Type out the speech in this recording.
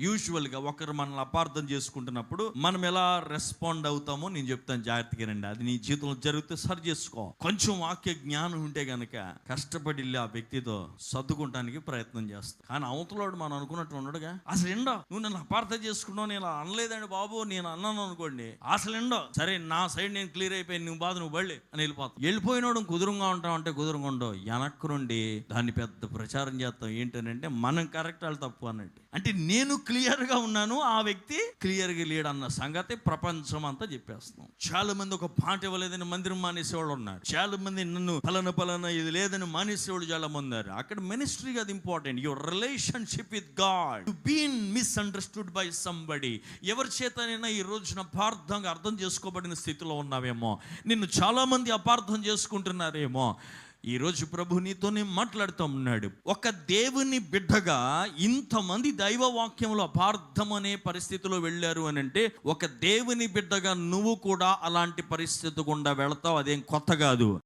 యూజువల్గా ఒకరు మనల్ని అపార్థం చేసుకుంటున్నప్పుడు మనం ఎలా రెస్పాండ్ అవుతామో నేను చెప్తాను జాగ్రత్తగా రండి. అది నీ జీవితంలో జరిగితే సరి చేసుకో. కొంచెం వాక్య జ్ఞానం ఉంటే గనక కష్టపడి వెళ్ళి ఆ వ్యక్తితో సర్దుకుంటానికి ప్రయత్నం చేస్తా. కానీ అవతలోడు మనం అనుకున్నట్టు ఉండడుగా. అసలు ఎండో? నువ్వు నన్ను అపార్థం చేసుకున్నావు నేను ఇలా అనలేదండి బాబు నేను అన్నాను అనుకోండి. అసలు ఎండో? సరే నా సైడ్ నేను క్లియర్ అయిపోయి నువ్వు బాధ నువ్వు బళ్ళి అని వెళ్ళిపోతావు. వెళ్ళిపోయినోడు కుదురంగా ఉంటావు అంటే కుదురంగా ఉండవు. వెనక్కు నుండి దాన్ని పెద్ద ప్రచారం చేస్తాం. ఏంటనంటే మనం కరెక్ట్ వాళ్ళు తప్పు అన్నట్టు. అంటే నేను క్లియర్గా ఉన్నాను ఆ వ్యక్తి క్లియర్గా లేడు అన్న సంగతి ప్రపంచం అంతా చెప్పేస్తున్నాం. చాలా మంది ఒక పాట ఇవ్వలేదని మందిరం మానేసేవాళ్ళు ఉన్నారు. చాలా మంది నన్ను పలానా పలానా ఇది లేదని మానేసేవాళ్ళు చాలా మంది ఉన్నారు. అక్కడ మినిస్ట్రీ అది important your relationship with God been misunderstood by somebody ఎవరి చేతనైనా ఈ రోజున అపార్థంగా అర్థం చేసుకోబడిన స్థితిలో ఉన్నావేమో. నిన్ను చాలా మంది అపార్థం చేసుకుంటున్నారేమో. ఈరోజు ప్రభు నీతోనే మాట్లాడుతూ ఉన్నాడు. ఒక దేవుని బిడ్డగా ఇంతమంది దైవ వాక్యంలో అపార్థం అనే పరిస్థితిలో వెళ్ళారు అని అంటే ఒక దేవుని బిడ్డగా నువ్వు కూడా అలాంటి పరిస్థితి గుండా వెళతావు అదేం కొత్త కాదు.